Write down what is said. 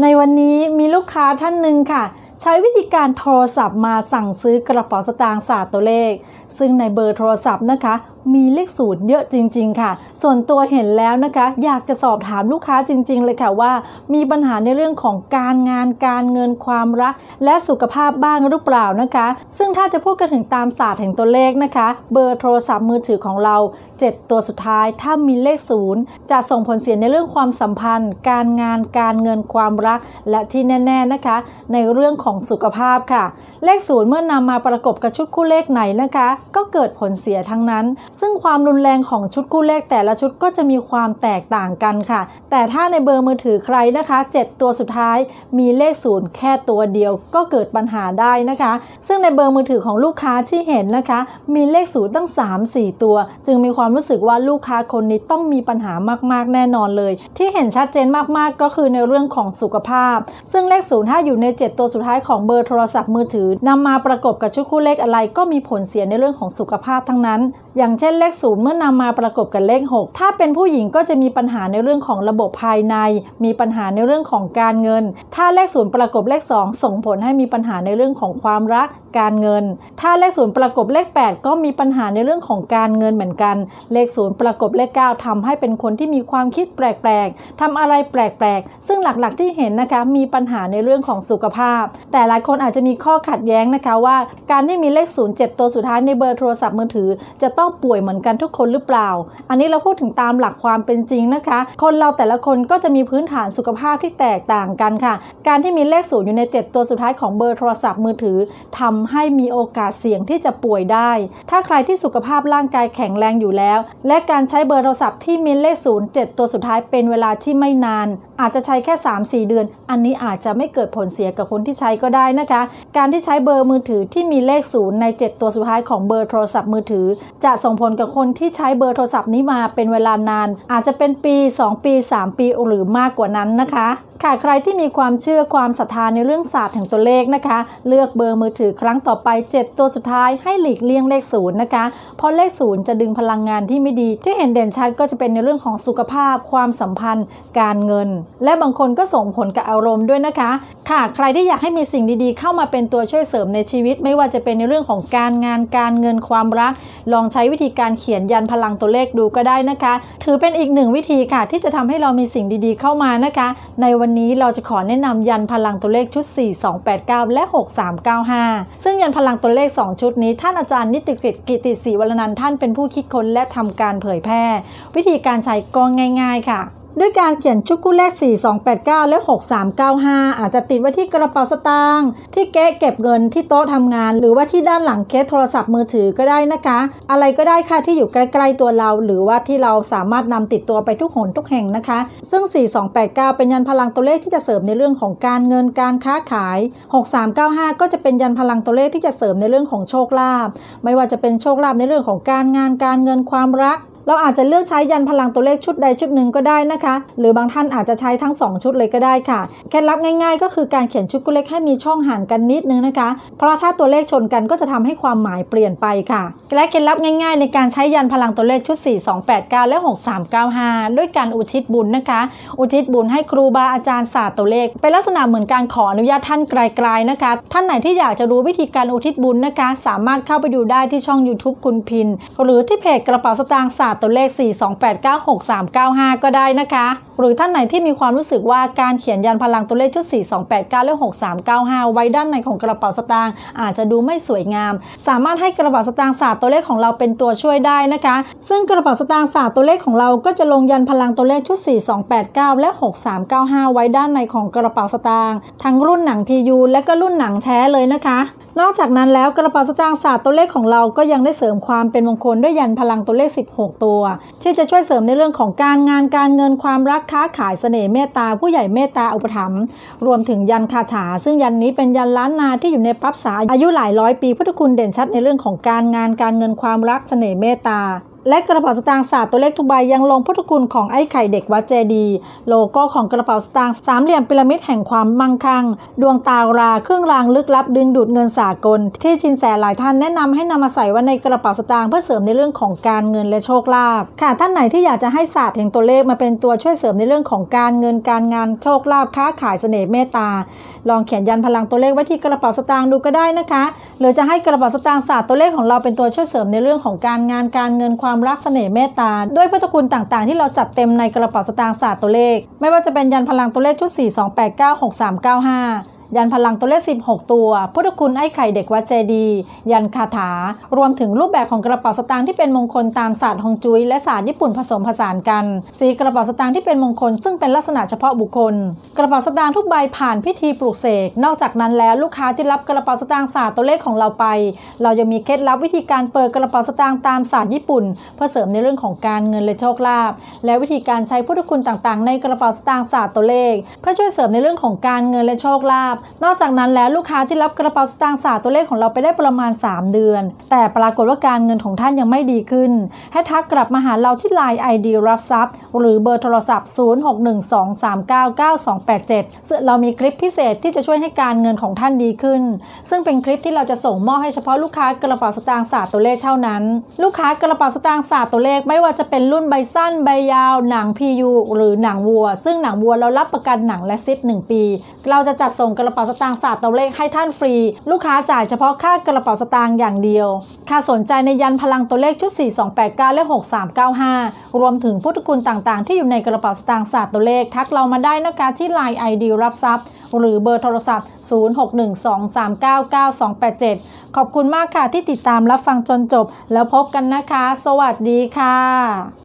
ในวันนี้มีลูกค้าท่านหนึ่งค่ะ ใช้วิธีการโทรศัพท์มาสั่งซื้อกระเป๋าสตางค์ศาสตร์ตัวเลข ซึ่งในเบอร์โทรศัพท์นะคะมีเลขศูนย์เยอะจริง ๆ ค่ะ ส่วนตัวเห็นแล้วนะคะ อยากจะสอบถามลูกค้าจริง ๆ เลยค่ะว่า มีปัญหาในเรื่องของการงานการเงินความรัก และสุขภาพบ้างหรือเปล่านะคะ ซึ่งถ้าจะพูดกันถึงตามศาสตร์แห่งตัวเลขนะคะ เบอร์โทรศัพท์มือถือของเรา 7 ตัวสุดท้าย ถ้ามีเลขศูนย์จะส่งผลเสียในเรื่องความสัมพันธ์ การงานการเงินความรัก และที่แน่ ๆนะคะ ในเรื่องของสุขภาพค่ะ เลขศูนย์เมื่อนำมาประกบกับชุดคู่เลขไหนนะคะ ก็เกิดผลเสียทั้งนั้นซึ่งความรุนแรงของชุดคู่เลขแต่ละชุดก็จะมีความแตกต่างกันค่ะ แต่ถ้าในเบอร์มือถือใครนะคะ 7 ตัวสุดท้ายมีเลขศูนย์แค่ตัวเดียวก็เกิดปัญหาได้นะคะ ซึ่งในเบอร์มือถือของลูกค้าที่เห็นนะคะ มีเลขศูนย์ตั้ง 3-4 ตัว จึงมีความรู้สึกว่าลูกค้าคนนี้ต้องมีปัญหามากๆ แน่นอนเลย ที่เห็นชัดเจนมากๆ ก็คือในเรื่องของสุขภาพ ซึ่งเลขศูนย์ถ้าอยู่ใน 7 ตัวสุดท้ายของเบอร์โทรศัพท์มือถือนำมาประกบกับชุดคู่เลขอะไรก็มีผลเสียในเรื่องของสุขภาพทั้งนั้น อย่างเช่นเลขศูนย์เมื่อนำมาประกบกับเลข 6 ถ้าเป็นผู้หญิงก็จะมีปัญหาในเรื่องของระบบภายใน มีปัญหาในเรื่องของการเงิน ถ้าเลขศูนย์ประกบเลข 2 ส่งผลให้มีปัญหาในเรื่องของความรัก การเงิน ถ้าเลขศูนย์ประกบเลข 8 ก็มีปัญหาในเรื่องของการเงินเหมือนกัน เลขศูนย์ประกบเลข 9ทำให้เป็นคนที่มีความคิดแปลกๆทำอะไรแปลกๆ ซึ่งหลักๆที่เห็นนะคะมีปัญหาในเรื่องของสุขภาพ แต่หลายคนอาจจะมีข้อขัดแย้งนะคะว่า การที่มีเลขศูนย์เจ็ดตัวสุดท้ายในเบอร์โทรศัพท์มือถือ จะต้องป่วยเหมือนกันทุกคนหรือเปล่า อันนี้เราพูดถึงตามหลักความเป็นจริงนะคะ คนเราแต่ละคนก็จะมีพื้นฐานสุขภาพที่แตกต่างกันค่ะ การที่มีเลขศูนย์อยู่ใน 7 ตัวสุดท้ายของเบอร์โทรศัพท์มือถือ ทำให้มีโอกาสเสี่ยงที่จะป่วยได้ ถ้าใครที่สุขภาพร่างกายแข็งแรงอยู่แล้ว และการใช้เบอร์โทรศัพท์ที่มีเลขศูนย์เจ็ดตัวสุดท้ายเป็นเวลาที่ไม่นาน อาจจะใช้แค่ 3-4 เดือน อันนี้อาจจะไม่เกิดผลเสียกับคนที่ใช้ก็ได้นะคะ การที่ใช้เบอร์มือถือที่มีเลขศูนย์ใน 7 ตัวสุดท้ายของเบอร์โทรศัพท์มือถือ จะส่งผลกับคนที่ใช้เบอร์โทรศัพท์นี้มาเป็นเวลานาน อาจจะเป็นปี 2 ปี 3 ปีหรือมากกว่านั้นนะคะค่ะใครที่มีความเชื่อความศรัทธาในเรื่องศาสตร์แห่งตัวเลขนะคะ เลือกเบอร์มือถือครั้งต่อไป 7 ตัวสุดท้ายให้หลีกเลี่ยงเลขศูนย์นะคะ เพราะเลขศูนย์จะดึงพลังงานที่ไม่ดี ที่เห็นเด่นชัดก็จะเป็นในเรื่องของสุขภาพ ความสัมพันธ์ การเงิน และบางคนก็ส่งผลกับอารมณ์ด้วยนะคะ ค่ะ ใครที่อยากให้มีสิ่งดีๆ เข้ามาเป็นตัวช่วยเสริมในชีวิต ไม่ว่าจะเป็นในเรื่องของการงานการเงินความรัก ลองใช้วิธีการเขียนยันพลังตัวเลขดูก็ได้นะคะ ถือเป็นอีกหนึ่งวิธีค่ะ ที่จะทำให้เรามีสิ่งดีๆ เข้ามานะคะ ในวันนี้เราจะขอแนะนำยันพลังตัวเลขชุด 4289 และ 6395ซึ่งยันพลังตัวเลข 2 ชุดนี้ ท่านอาจารย์นิติกฤตกิติศรีวรนันท์ท่านเป็นผู้คิดค้นและทำการเผยแพร่ วิธีการใช้ก็ง่าย ๆ ค่ะ ด้วยการเขียนชุดคู่เลข4289 และ 6395 อาจจะติดไว้ที่กระเป๋าสตางค์ที่เก๊ะเก็บเงินที่โต๊ะทำงาน หรือว่าที่ด้านหลังเคสโทรศัพท์มือถือก็ได้นะคะ อะไรก็ได้ค่ะที่อยู่ใกล้ๆตัวเรา หรือว่าที่เราสามารถนำติดตัวไปทุกหนทุกแห่งนะคะ ซึ่ง 4289 เป็นยันพลังตัวเลขที่จะเสริมในเรื่องของการเงินการค้าขาย 6395 ก็จะเป็นยันพลังตัวเลขที่จะเสริมในเรื่องของโชคลาภไม่ว่าจะเป็นโชคลาภในเรื่องของการงานการเงินความรัก เราอาจจะเลือกใช้ยันพลังตัวเลขชุดใดชุดหนึ่งก็ได้นะคะ หรือบางท่านอาจจะใช้ทั้ง 2 ชุดเลยก็ได้ค่ะ เคล็ดลับง่ายๆ ก็คือการเขียนชุดคู่เลขให้มีช่องห่างกันนิดนึงนะคะ เพราะถ้าตัวเลขชนกันก็จะทำให้ความหมายเปลี่ยนไปค่ะ และเคล็ดลับง่าย ๆ ในการใช้ยันพลังตัวเลขชุด 4289 และ 6395 ด้วยการอุทิศบุญนะคะ อุทิศบุญให้ครูบาอาจารย์ศาสตร์ตัวเลข เป็นลักษณะเหมือนการขออนุญาตท่านไกลๆนะคะ ท่านไหนที่อยากจะรู้วิธีการอุทิศบุญนะคะ สามารถเข้าไปดูได้ที่ช่อง YouTube คุณพิน หรือที่เพจกระเป๋าสตางค์ศาสตัวเลข 4 2 8 9 6 3 9 5 ก็ได้นะคะหรือท่านไหนที่มีความรู้สึกว่าการเขียนยันพลังตัวเลขชุด 4289 และ6395 ไว้ด้านในของกระเป๋าสตางค์อาจจะดูไม่สวยงาม สามารถให้กระเป๋าสตางค์ศาสตร์ตัวเลขของเราเป็นตัวช่วยได้นะคะ ซึ่งกระเป๋าสตางค์ศาสตร์ตัวเลขของเราก็จะลงยันพลังตัวเลขชุด 4289 และ 6395 ไว้ด้านในของกระเป๋าสตางค์ทั้งรุ่นหนัง PU และก็รุ่นหนังแท้เลยนะคะ นอกจากนั้นแล้วกระเป๋าสตางค์ศาสตร์ตัวเลขของเราก็ยังได้เสริมความเป็นมงคลด้วยยันพลังตัวเลข 16 ตัว ที่จะช่วยเสริมในเรื่องของการงานการเงินความรักค้าขายเสน่ห์เมตตาผู้ใหญ่เมตตาอุปถัมภ์รวมถึงยันคาถา ซึ่งยันนี้เป็นยันล้านนาที่อยู่ในปั๊บสาอายุหลายร้อยปีพุทธคุณเด่นชัดในเรื่องของการงานการเงินความรักเสน่ห์เมตตา และกระเป๋าสตางค์ศาสตร์ตัวเลขทุกใบยังลงพุทธคุณของไอ้ไข่เด็กวัดเจดี โลโก้ของกระเป๋าสตางค์สามเหลี่ยมพีระมิดแห่งความมั่งคั่ง ดวงตาราเครื่องรางลึกลับดึงดูดเงินสากล ที่ชินแสหลายท่านแนะนำให้นำมาใส่ไว้ในกระเป๋าสตางค์เพื่อเสริมในเรื่องของการเงินและโชคลาภค่ะท่านไหนที่อยากจะให้ศาสตร์แห่งตัวเลขมาเป็นตัวช่วยเสริมในเรื่องของการเงินการงานโชคลาภค้าขายเสน่ห์เมตตา ลองเขียนยันพลังตัวเลขไว้ที่กระเป๋าสตางค์ดูก็ได้นะคะ หรือจะให้กระเป๋าสตางค์ศาสตร์ตัวเลขของเราเป็นตัวช่วยเสริมในเรื่องของการงานการเงินความความรักเสน่ห์เมตตาด้วยพุทธคุณต่างๆ ที่เราจัดเต็มในกระเป๋าสตางค์ศาสตร์ตัวเลข ไม่ว่าจะเป็นยันพลังตัวเลขชุด 42896 395 ยันพลังตัวเลข 16 ตัว พุทธคุณไอ้ไข่เด็กวัดเจดีย์ยันคาถา รวมถึงรูปแบบของกระเป๋าสตางค์ที่เป็นมงคลตามศาสตร์ฮงจุ้ยและศาสตร์ญี่ปุ่นผสมผสานกัน สีกระเป๋าสตางค์ที่เป็นมงคล ซึ่งเป็นลักษณะเฉพาะบุคคล กระเป๋าสตางค์ทุกใบผ่านพิธีปลูกเสก นอกจากนั้นแล้วลูกค้าที่รับกระเป๋าสตางค์ศาสตร์ตัวเลขของเราไป เรายังมีเคล็ดลับวิธีการเปิดกระเป๋าสตางค์ตามศาสตร์ญี่ปุ่น เพื่อเสริมในเรื่องของการเงินและโชคลาภ และวิธีการใช้พุทธคุณต่างๆ ในกระเป๋าสตางค์ศาสตร์ตัวเลข เพื่อช่วยเสริมในเรื่องของการเงินและโชคลาภนอกจากนั้นแล้วลูกค้าที่รับกระเป๋าสตางค์ศาสตัวเลขของเราไปได้ประมาณ 3 เดือน แต่ปรากฏว่าการเงินของท่านยังไม่ดีขึ้น ให้ทักกลับมาหาเราที่ Line ID รับทรัพย์ หรือเบอร์โทรศัพท์ 0612399287 ซึ่งเรามีคลิปพิเศษที่จะช่วยให้การเงินของท่านดีขึ้น ซึ่งเป็นคลิปที่เราจะส่งมอบให้เฉพาะลูกค้ากระเป๋าสตางค์ศาสตัวเลขเท่านั้น ลูกค้ากระเป๋าสตางค์ศาสตัวเลขไม่ว่าจะเป็นรุ่นใบสั้นใบยาว หนัง PU หรือหนังวัว ซึ่งหนังวัวเรารับประกันหนังและซิป1ปี เราจะจัดส่งกระเป๋าสตางค์ศาสตร์ตัวเลขให้ท่านฟรี ลูกค้าจ่ายเฉพาะค่ากระเป๋าสตางค์อย่างเดียว ค่าสนใจในยันพลังตัวเลขชุด 4289 และ 6395 รวมถึงพุทธคุณต่างๆ ที่อยู่ในกระเป๋าสตางค์ศาสตร์ตัวเลข ทักเรามาได้นะคะที่ Line ID รับทรัพย์ หรือเบอร์โทรศัพท์ 0612399287 ขอบคุณมากค่ะที่ติดตามรับฟังจนจบ แล้วพบกันนะคะ สวัสดีค่ะ